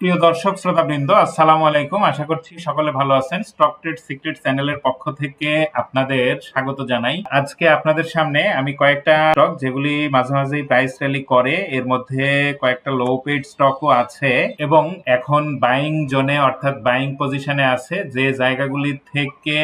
প্রিয় দর্শক, শ্রোতাবৃন্দ, আসসালামু আলাইকুম। আশা করছি সকলে ভালো আছেন। স্টক ট্রেড সিক্রেট চ্যানেলের পক্ষ থেকে আপনাদের স্বাগত জানাই। আজকে আপনাদের সামনে আমি কয়েকটা স্টক যেগুলি মাঝে মাঝেই প্রাইস র্যালি করে, এর মধ্যে কয়েকটা লো পেড স্টকও আছে এবং এখন বাইং জোনে অর্থাৎ বাইং পজিশনে আছে, যে জায়গাগুলি থেকে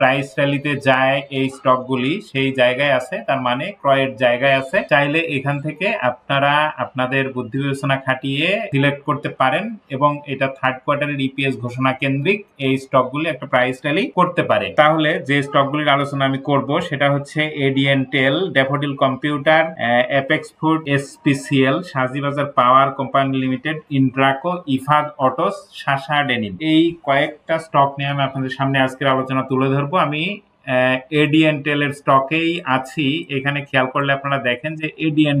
প্রাইস র্যালিতে যায় এই স্টকগুলি সেই জায়গায় আছে, তার মানে ক্রয়ের জায়গায় আছে। চাইলে এখান থেকে আপনারা আপনাদের বুদ্ধি বিবেচনা খাটিয়ে সিলেক্ট করতে পারেন এবং এটা থার্ড কোয়ার্টারের ইপিএস ঘোষণা কেন্দ্রিক এই স্টকগুলি একটা প্রাইস র্যালি করতে পারে। তাহলে যে স্টকগুলির আলোচনা আমি করব, সেটা হচ্ছে ADN tel Daffodil computer Apex food SPCL Sajibazar power company limited Intraco Ifad autos Shasha denim এই কয়েকটা স্টক নিয়ে আমি আপনাদের সামনে আজকের আলোচনা তুলে ধরবো। আমি এডিএন টেলের স্টকেই আছি। এখানে খেয়াল করলে আপনারা দেখেন যে এডিএন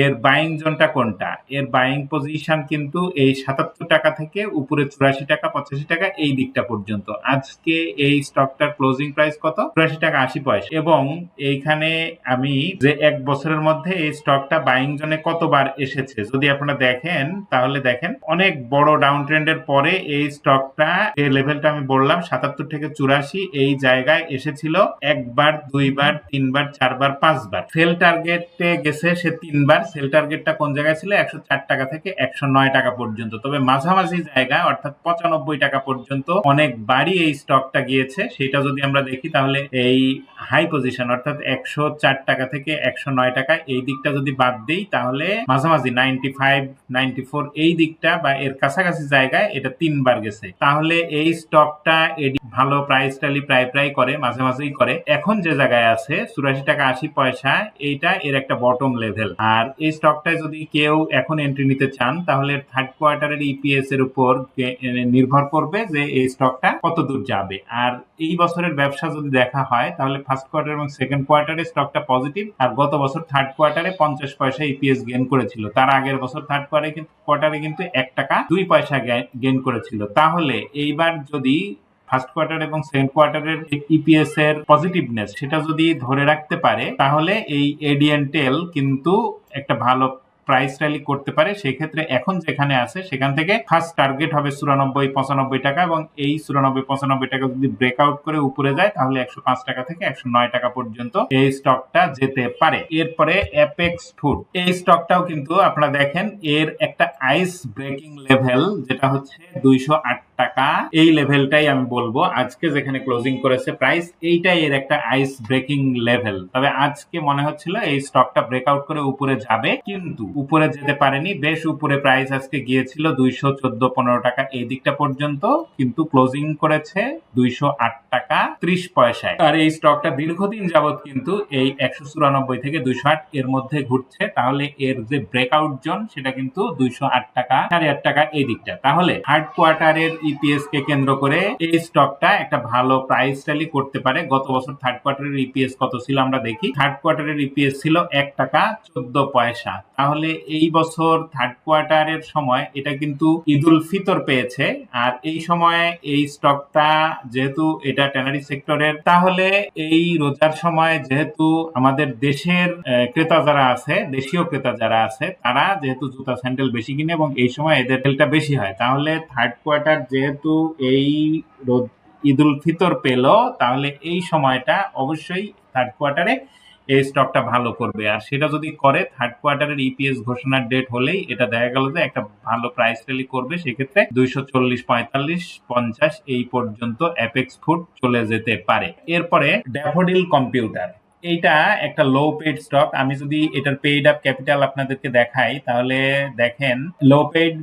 এর বাইং জোনটা কোনটা? এর বাইং পজিশন কিন্তু এই সাতাত্তর টাকা থেকে উপরে চুরাশি টাকা, পঁচাশি টাকা এই দিকটা পর্যন্ত। আজকে এই স্টকটার ক্লোজিং প্রাইস কত? চুরাশি টাকা, আশি পয়সা। এবং এইখানে আমি যে এক বছরের মধ্যে এই স্টকটা বাইং জোনে কতবার এসেছে, যদি আপনারা দেখেন, তাহলে দেখেন অনেক বড় ডাউন ট্রেন্ডের পরে এই স্টকটা যে লেভেলটা আমি বললাম, সাতাত্তর থেকে চুরাশি, এই জায়গায় এসেছিল একবার, দুইবার, তিনবার, চারবার, পাঁচবার। সেল টার্গেটে গেছে সে তিনবার। সেল টার্গেটটা কোন জায়গায় ছিল? একশো চার টাকা থেকে একশো নয় টাকা পর্যন্ত। তবে মাঝামাঝি জায়গায়, অর্থাৎ পঁচানব্বই টাকা পর্যন্ত অনেকবারই এই স্টকটা গিয়েছে। সেটা যদি আমরা দেখি, তাহলে এই হাই পজিশন অর্থাৎ একশো চার টাকা থেকে একশো নয় টাকা, এই দিকটা যদি বাদ দিই, তাহলে মাঝামাঝি নাইনটি ফাইভ নাইনটি ফোর এই দিকটা বা এর কাছাকাছি জায়গায় এটা তিনবার গেছে। তাহলে এই স্টকটা এডি ভালো প্রাইস টালি প্রায় প্রায় করে মাঝে মাঝেই করে। এখন যে জায়গায় আছে, চুরাশি টাকা আশি পয়সা, এইটা এর একটা বটম লেভেল আর এই স্টকটায় যদি কেউ এখন এন্ট্রি নিতে চান, তাহলে থার্ড কোয়ার্টারের ইপিএস এর উপর নির্ভর করবে যে এই স্টকটা কত দূর যাবে। আর এই বছরের ব্যবসা যদি দেখা হয়, তাহলে ফার্স্ট কোয়ার্টার এবং সেকেন্ড কোয়ার্টারে স্টকটা পজিটিভ আর গত বছর থার্ড কোয়ার্টারে পঞ্চাশ পয়সা ইপিএস গেন করেছিল। তার আগের বছর থার্ড কোয়ার্টারে কোয়ার্টারে কিন্তু এক টাকা দুই পয়সা গেন করেছিল। তাহলে এইবার যদি ফার্স্ট কোয়ার্টার এবং সেকেন্ড কোয়ার্টারের ইপিএস এর পজিটিভনেস সেটা যদি ধরে রাখতে পারে, তাহলে এই এডিএন টেল কিন্তু একটা ভালো প্রাইস র্যালি করতে পারে। সেক্ষেত্রে এখন যেখানে আছে, সেখান থেকে ফার্স্ট টার্গেট হবে চুরানব্বই, পঁচানব্বই টাকা এবং এই চুরানব্বই, পঁচানব্বই টাকা যদি ব্রেকআউট করে উপরে যায়, তাহলে একশো পাঁচ টাকা থেকে একশো নয় টাকা পর্যন্ত এই স্টকটা যেতে পারে। এরপরে অ্যাপেক্স ফুড এই স্টকটাও কিন্তু আপনারা দেখেন, এর একটা আইস ব্রেকিং লেভেল যেটা হচ্ছে দুইশো আট টাকা, এই লেভেলটাই আমি বলব। আজকে যেখানে ক্লোজিং করেছে প্রাইস এইটাই এর একটা আইস ব্রেকিং লেভেল তবে আজকে মনে হচ্ছিল এই স্টকটা ব্রেকআউট করে উপরে যাবে, কিন্তু উপরে যেতে পারেনি। বেশ উপরে প্রাইস আজকে গিয়েছিল দুইশো চোদ্দ পনেরো টাকা, এই দিকটা পর্যন্ত। কিন্তু ক্লোজিং করেছে দুইশো আট টাকা। ত্রিশ পয়সায়। আর এই স্টকটা দীর্ঘদিন যাবত কিন্তু এই একশো চুরানব্বই থেকে দুইশো আট এর মধ্যে ঘুরছে। তাহলে এর যে ব্রেকআউট জোন সেটা কিন্তু দুইশো আট টাকা, সাড়ে আট টাকা এই দিকটা। তাহলে থার্ড কোয়ার্টারের ইপিএস কে কেন্দ্র করে এই স্টকটা একটা ভালো প্রাইস র্যালি করতে পারে। গত বছর থার্ড কোয়ার্টারের ইপিএস কত ছিল আমরা দেখি। থার্ড কোয়ার্টারের ইপিএস ছিল এক টাকা চোদ্দ পয়সা। তাহলে এই বছর থার্ড কোয়ার্টারের সময় এটা কিন্তু ঈদুল ফিতর পেয়েছে। আর এই সময়ে এই স্টকটা যেহেতু এটা ট্যানারি সেক্টরের। তাহলে এই রোজার সময় যেহেতু আমাদের দেশের ক্রেতা যারা আছে, দেশীয় ক্রেতা যারা আছে, তারা যেহেতু জুতা স্যান্ডেল বেশি কিনে এবং এই সময় এদের তেলটা বেশি হয়, তাহলে থার্ড কোয়ার্টার যেহেতু এই ঈদুল ফিতর পেল, তাহলে এই সময়টা অবশ্যই থার্ড কোয়ার্টারে এই স্টকটা ভালো করবে। আর সেটা যদি করে থার্ড কোয়ার্টারের ইপিএস ঘোষণার ডেট হলেই এটা দেখা গেল যে একটা ভালো প্রাইস র্যালি করবে। সেক্ষেত্রে দুইশো চল্লিশ পঁয়তাল্লিশ পঞ্চাশ এই পর্যন্ত অ্যাপেক্স ফুড চলে যেতে পারে। এরপরে ড্যাফোডিল কম্পিউটার এইটা একটা লো পেড স্টক আমি যদি এটার পেইড আপ ক্যাপিটাল আপনাদেরকে দেখাই, তাহলে দেখেন লো পেইড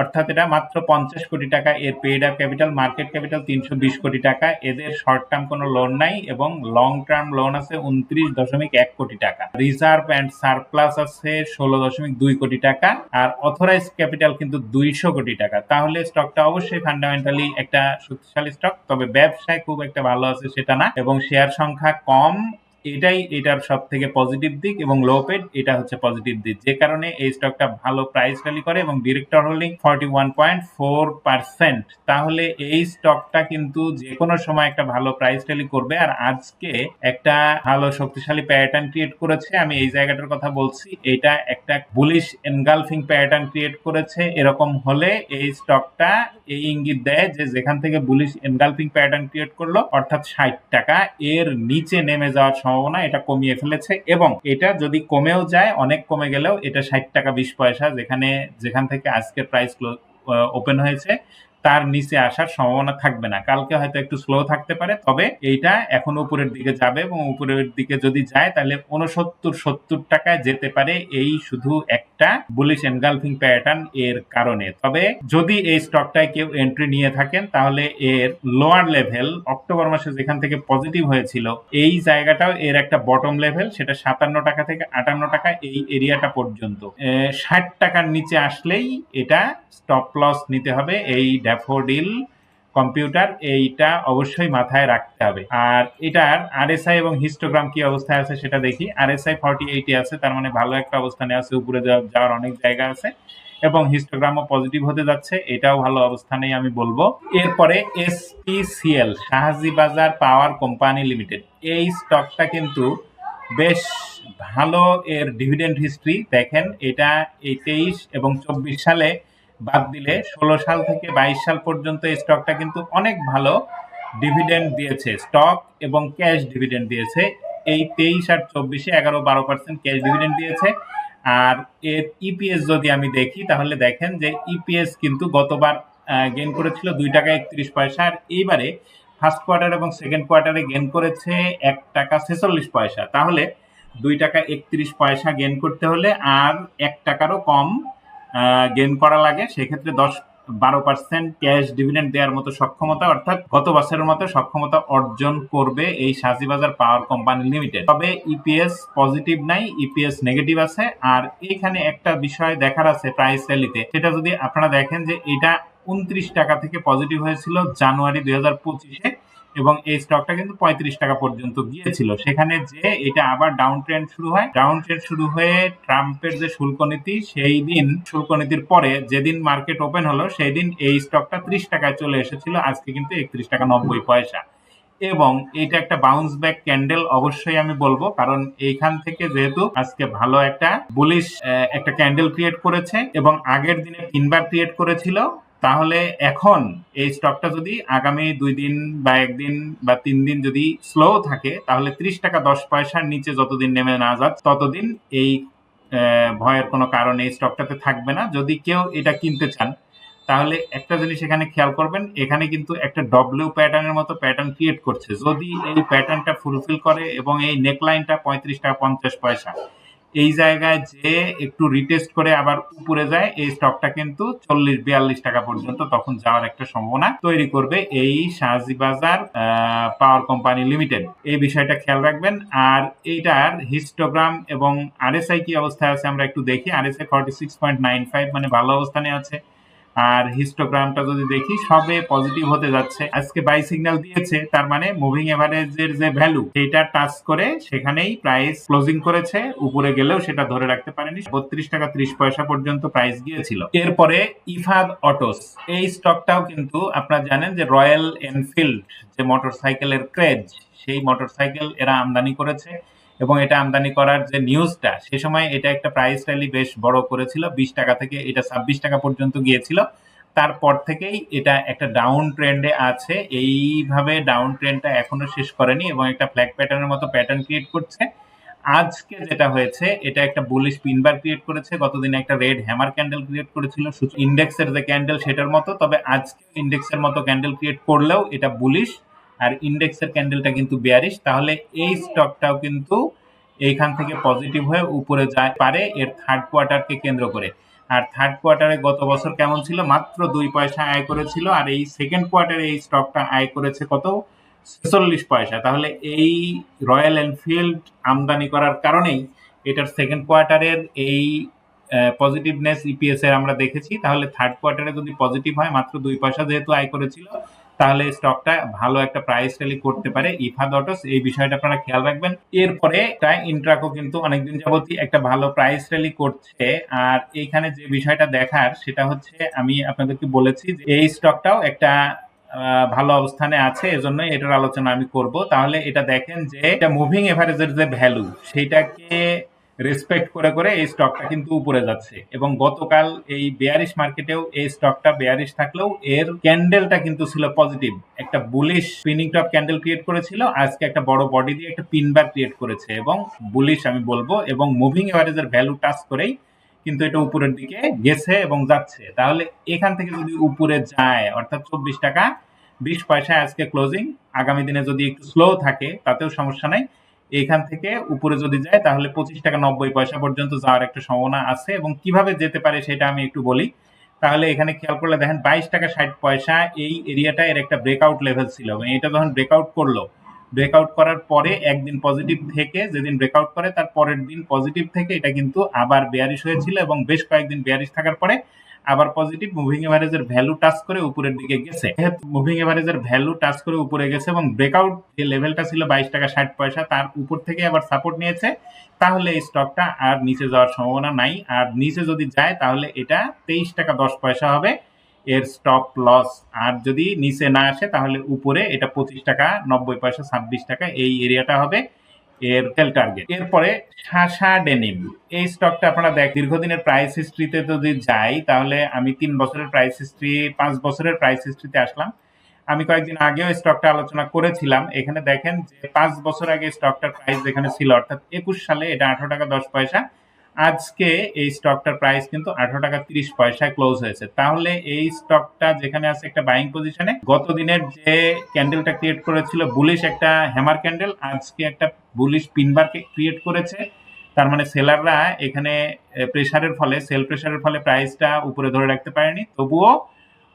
অর্থাৎ এটা মাত্র পঞ্চাশ কোটি টাকা। এর paid up capital market capital তিনশো বিশ কোটি টাকা। এদের শর্ট টার্ম কোনো লোন নাই এবং লং টার্ম লোন আছে উনত্রিশ দশমিক এক কোটি টাকা। রিজার্ভ অ্যান্ড সারপ্লাস আছে ষোলো দশমিক দুই কোটি টাকা। আর অথরাইজ ক্যাপিটাল কিন্তু দুইশো কোটি টাকা। তাহলে স্টকটা অবশ্যই ফান্ডামেন্টালি একটা শক্তিশালী স্টক তবে ব্যবসায় খুব একটা ভালো আছে সেটা না। এবং শেয়ার সংখ্যা কম এটাই, এটার সব থেকে পজিটিভ দিক এবং লো পেড এটা হচ্ছে পজিটিভ দিক। যে কারণে এই স্টকটা ভালো প্রাইস র্যালি করে এবং director holding forty one point four percent তাহলে এই স্টকটা কিন্তু যে কোনো সময় একটা ভালো প্রাইস র্যালি করবে। আর আজকে একটা ভালো শক্তিশালী প্যাটার্ন ক্রিয়েট করেছে। আমি এই জায়গাটার কথা বলছি, এটা একটা বুলিশ এনগালফিং প্যাটার্ন ক্রিয়েট করেছে। এরকম হলে এই স্টকটা এই ইঙ্গিত দেয় যে যেখান থেকে বুলিশ এনগালফিং প্যাটার্ন ক্রিয়েট করল, অর্থাৎ ষাট টাকা, এর নিচে নেমে যাওয়ার সম্ভাবনা, এটা কমিয়ে ফেলেছে এবং এটা যদি কমেও যায়, অনেক কমে গেলেও এটা ষাট টাকা বিশ পয়সা যেখানে, যেখান থেকে আজকে প্রাইস ওপেন হয়েছে। তার নিচে আসার সম্ভাবনা থাকবে না। কালকে হয়তো একটু স্লো থাকতে পারে, তবে এইটা এখন উপরের দিকে যাবে এবং উপরের দিকে যদি যায়, তাহলে উনসত্তর সত্তর টাকায় যেতে পারে এই শুধু একটা বুলিশ এনগালফিং প্যাটার্ন এর কারণে। তবে যদি এই স্টকটায় কেউ এন্ট্রি নিয়ে থাকেন, তাহলে এর লোয়ার লেভেল অক্টোবর মাসে যেখান থেকে পজিটিভ হয়েছিল, এই জায়গাটাও এর একটা বটম লেভেল সেটা সাতান্ন টাকা থেকে আটান্ন টাকা এই এরিয়াটা পর্যন্ত। ষাট টাকার নিচে আসলেই এটা স্টপ লস নিতে হবে, এই ড্যাফোডিল কম্পিউটার, এইটা অবশ্যই মাথায় রাখতে হবে। আর এটার আরএসআই এবং হিস্টোগ্রাম কি অবস্থায় আছে সেটা দেখি। আরএসআই ফর্টি এইটে আছে, তার মানে ভালো একটা অবস্থানে আছে, উপরে যাওয়ার অনেক জায়গা আছে। এবং হিস্টোগ্রামও পজিটিভ হতে যাচ্ছে, এটাও ভালো অবস্থানেই আমি বলব। এরপরে এসপিসিএল শাহাজি বাজার পাওয়ার কোম্পানি লিমিটেড। এই স্টকটা কিন্তু বেশ ভালো এর ডিভিডেন্ড হিস্ট্রি। দেখেন, এটা এই তেইশ এবং চব্বিশ সালে বাদ দিলে ষোলো সাল থেকে বাইশ সাল পর্যন্ত এই স্টকটা কিন্তু অনেক ভালো ডিভিডেন্ড দিয়েছে। স্টক এবং ক্যাশ ডিভিডেন্ড দিয়েছে। এই তেইশ আর চব্বিশে এগারো বারো পার্সেন্ট ক্যাশ ডিভিডেন্ড দিয়েছে। আর এর ইপিএস যদি আমি দেখি তাহলে দেখেন যে ইপিএস কিন্তু গতবার গেন করেছিল দুই টাকা একত্রিশ পয়সা। আর এইবারে ফার্স্ট কোয়ার্টার এবং সেকেন্ড কোয়ার্টারে গেন করেছে এক টাকা ছেচল্লিশ পয়সা। তাহলে দুই টাকা একত্রিশ পয়সা গেন করতে হলে আর এক টাকারও কম গেন করা লাগে, সেক্ষেত্রে দশ বারো পার্সেন্ট ক্যাশ ডিভিডেন্ড দেওয়ার মতো সক্ষমতা, অর্থাৎ গত বছরের মতো সক্ষমতা অর্জন করবে এই সাজিবাজার পাওয়ার কোম্পানি লিমিটেড তবে ইপিএস পজিটিভ নাই ইপিএস নেগেটিভ আছে। আর এখানে একটা বিষয় দেখার আছে প্রাইস র্যালিতে সেটা যদি আপনারা দেখেন যে এটা উনত্রিশ টাকা থেকে পজিটিভ হয়েছিল জানুয়ারি দুই হাজার পঁচিশে। এবং এই স্টকটা কিন্তু পঁয়ত্রিশ টাকা পর্যন্ত গিয়েছিল। সেখানে যে এটা আবার ডাউন ট্রেন্ড শুরু হয়। ডাউন ট্রেন্ড শুরু হয়ে ট্রাম্পের যে শুল্ক নীতি, সেই দিন, শুল্ক নীতির পরে যেদিন মার্কেট ওপেন হলো সেই দিন এই স্টকটা ত্রিশ টাকায় চলে এসেছিল। আজকে কিন্তু একত্রিশ টাকা নব্বই পয়সা। এবং এটা একটা বাউন্স ব্যাক ক্যান্ডেল অবশ্যই আমি বলব, কারণ এইখান থেকে যেহেতু আজকে ভালো একটা বুলিশ একটা ক্যান্ডেল ক্রিয়েট করেছে এবং আগের দিনে তিনবার ক্রিয়েট করেছিল তাহলে এখন এই স্টকটা যদি আগামী দুই দিন বা একদিন বা তিন দিন যদি স্লো থাকে, তাহলে ত্রিশ টাকা দশ পয়সার নিচে যতদিন নেমে না যাক, ততদিন এই ভয়ের কোনো কারণ এই স্টকটাতে থাকবে না। যদি কেউ এটা কিনতে চান, তাহলে একটা জিনিস এখানে খেয়াল করবেন, এখানে কিন্তু একটা ডব্লিউ প্যাটার্নের মতো প্যাটার্ন ক্রিয়েট করছে। যদি এই প্যাটার্নটা ফুলফিল করে এবং এই নেকলাইনটা পঁয়ত্রিশ টাকা পঞ্চাশ পয়সা এই জায়গায় যে একটু রিটেস্ট করে আবার উপরে যায়, এই স্টকটা কিন্তু চল্লিশ, বিয়াল্লিশ টাকা পর্যন্ত তখন যাওয়ার একটা সম্ভাবনা তৈরি করবে এই শাহজি বাজার পাওয়ার কোম্পানি লিমিটেড এই বিষয়টা খেয়াল রাখবেন। আর এইটার হিস্টোগ্রাম এবং আরএসআই কি অবস্থায় আছে আমরা একটু দেখি। RSI forty six point nine five মানে ভালো অবস্থানে আছে। আর হিস্টোগ্রামটা যদি দেখি, সবে পজিটিভ হতে যাচ্ছে। আজকে বাই সিগন্যাল দিয়েছে, তার মানে মুভিং এভারেজের যে ভ্যালু সেটা টাচ করে সেখানেই প্রাইস ক্লোজিং করেছে। উপরে গেলেও সেটা ধরে রাখতে পারেনি। বত্রিশ টাকা ত্রিশ পয়সা পর্যন্ত প্রাইস গিয়েছিল। এরপরে ইফাদ অটোস, এই স্টকটাও কিন্তু আপনারা জানেন যে রয়্যাল এনফিল্ড যে মোটরসাইকেলের ক্রেজ সেই মোটরসাইকেল এরা আমদানি করেছে। এবং এটা আমদানি করার যে নিউজটা সে সময় এটা একটা প্রাইস র্যালি বেশ বড় করেছিল, বিশ টাকা থেকে এটা ছাব্বিশ টাকা পর্যন্ত গিয়েছিল। তারপর থেকেই এটা একটা ডাউন ট্রেন্ডে আছে। এইভাবে ডাউন ট্রেন্ডটা এখনও শেষ করেনি এবং একটা ফ্ল্যাগ প্যাটার্নের মতো প্যাটার্ন ক্রিয়েট করছে। আজকে যেটা হয়েছে, এটা একটা বুলিশ পিনবার ক্রিয়েট করেছে। গতদিন একটা রেড হ্যামার ক্যান্ডেল ক্রিয়েট করেছিল। ইন্ডেক্সের যে ক্যান্ডেল সেটার মতো। তবে আজকে ইন্ডেক্সের মতো ক্যান্ডেল ক্রিয়েট করলেও এটা বুলিশ আর ইন্ডেক্সের ক্যান্ডেলটা কিন্তু বিয়ারিশ তাহলে এই স্টকটাও কিন্তু এইখান থেকে পজিটিভ হয়ে উপরে যায় পারে এর থার্ড কোয়ার্টারকে কেন্দ্র করে। আর থার্ড কোয়ার্টারে গত বছর কেমন ছিল? মাত্র দুই পয়সা আয় করেছিল, আর এই সেকেন্ড কোয়ার্টারে এই স্টকটা আয় করেছে কত? ছেচল্লিশ পয়সা। তাহলে এই রয়্যাল এনফিল্ড আমদানি করার কারণেই এটার সেকেন্ড কোয়ার্টারের এই পজিটিভনেস ইপিএস এর আমরা দেখেছি। তাহলে থার্ড কোয়ার্টারে যদি পজিটিভ হয়, মাত্র দুই পয়সা যেহেতু আয় করেছিল তাহলে স্টকটা ভালো একটা প্রাইস র্যালি করতে পারে। ইফাদ অটোস এই বিষয়টা আপনারা খেয়াল রাখবেন। এরপরে ইন্ট্রাকো কিন্তু অনেকদিন যাবতই একটা ভালো প্রাইস র্যালি করছে। আর এইখানে যে বিষয়টা দেখার, সেটা হচ্ছে আমি আপনাদেরকে বলেছি যে এই স্টকটাও একটা ভালো অবস্থানে আছে এজন্য এটার আলোচনা আমি করব। তাহলে এটা দেখেন যে এটা মুভিং এভারেজের যে ভ্যালু সেইটাকে রেসপেক্ট করে করে এই স্টকটা কিন্তু উপরে যাচ্ছে। এবং গতকাল এই বেয়ারিশ মার্কেটেও এই স্টকটা বেয়ারিশ থাকলেও এর ক্যান্ডেলটা কিন্তু ছিল পজিটিভ একটা bullish spinning top candle create করেছিল, আজকে একটা বড় বডি দিয়ে একটা পিনবার ক্রিয়েট করেছে এবং বুলিশ আমি বলব এবং মুভিং এভারেজের ভ্যালু টাচ করেই কিন্তু এটা উপরের দিকে গেছে এবং যাচ্ছে। তাহলে এখান থেকে যদি উপরে যায়, অর্থাৎ চব্বিশ টাকা, বিশ পয়সায় আজকে ক্লোজিং আগামী দিনে যদি একটু স্লো থাকে, তাতেও সমস্যা নাই। এখান থেকে উপরে যদি যায়, তাহলে পঁচিশ টাকা নব্বই পয়সা পর্যন্ত যাওয়ার একটা সম্ভাবনা আছে এবং কীভাবে যেতে পারে সেটা আমি একটু বলি। তাহলে এখানে খেয়াল করলে দেখেন বাইশ টাকা ষাট পয়সা এই এরিয়াটা এর একটা ব্রেকআউট লেভেল ছিল এবং এটা যখন ব্রেকআউট করল ব্রেকআউট করার পরে একদিন পজিটিভ থেকে, যেদিন ব্রেকআউট করে তার পরের দিন পজিটিভ থেকে এটা কিন্তু আবার বেয়ারিশ হয়েছিল এবং বেশ কয়েকদিন বেয়ারিশ থাকার পরে আবার পজিটিভ মুভিং এভারেজের ভ্যালু টাচ করে উপরের দিকে গেছে। মুভিং এভারেজের ভ্যালু টাচ করে উপরে গেছে এবং ব্রেকআউট যে লেভেলটা ছিল বাইশ টাকা ষাট পয়সা, তার উপর থেকে আবার সাপোর্ট নিয়েছে, তাহলে এই স্টকটা আর নিচে যাওয়ার সম্ভাবনা নাই। আর নিচে যদি যায়, তাহলে এটা তেইশ টাকা দশ পয়সা হবে। এর স্টপ লস আর যদি নিচে না আসে, তাহলে উপরে এটা পঁচিশ টাকা, নব্বই পয়সা, ছাব্বিশ টাকা এই এরিয়াটা হবে। এর সেল টার্গেট এরপরে শাসা ডেনিম এই স্টকটা আপনারা দেখ, দীর্ঘদিনের প্রাইস হিস্ট্রিতে যদি যাই, তাহলে আমি তিন বছরের প্রাইস হিস্ট্রি পাঁচ বছরের প্রাইস হিস্ট্রিতে আসলাম। আমি কয়েকদিন আগেও স্টকটা আলোচনা করেছিলাম। এখানে দেখেন যে পাঁচ বছর আগে স্টকটার প্রাইস যেখানে ছিল, অর্থাৎ একুশ সালে এটা আঠারো টাকা দশ পয়সা আজকে এই স্টকটার প্রাইস কিন্তু আঠারো টাকা তিরিশ পয়সায় ক্লোজ হয়েছে। তাহলে এই স্টকটা যেখানে আছে একটা বাইং পজিশনে গত দিনের যে ক্যান্ডেলটা ক্রিয়েট করেছিল বুলিশ একটা হ্যামার ক্যান্ডেল আজকে একটা বুলিশ পিনবার ক্রিয়েট করেছে। তার মানে সেলাররা এখানে প্রেসারের ফলে সেল প্রেসারের ফলে প্রাইসটা উপরে ধরে রাখতে পারেনি। তবুও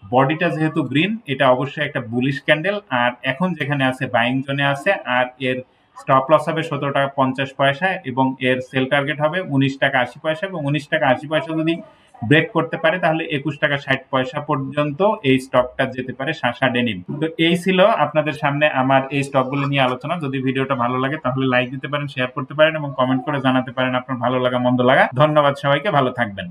বডিটা যেহেতু গ্রিন এটা অবশ্যই একটা বুলিশ ক্যান্ডেল আর এখন যেখানে আছে বাইং জোনে আছে, আর এর স্টপ লস হবে সতেরো টাকা পঞ্চাশ পয়সা এবং এর সেল টার্গেট হবে উনিশ টাকা আশি পয়সা এবং উনিশ টাকা আশি পয়সা যদি ব্রেক করতে পারে, তাহলে একুশ টাকা ষাট পয়সা পর্যন্ত এই স্টকটা যেতে পারে শাসা ডেনিম তো এই ছিল আপনাদের সামনে আমার এই স্টকগুলো নিয়ে আলোচনা। যদি ভিডিওটা ভালো লাগে, তাহলে লাইক দিতে পারেন শেয়ার করতে পারেন এবং কমেন্ট করে জানাতে পারেন আপনার ভালো লাগা, মন্দ লাগা। ধন্যবাদ সবাইকে, ভালো থাকবেন।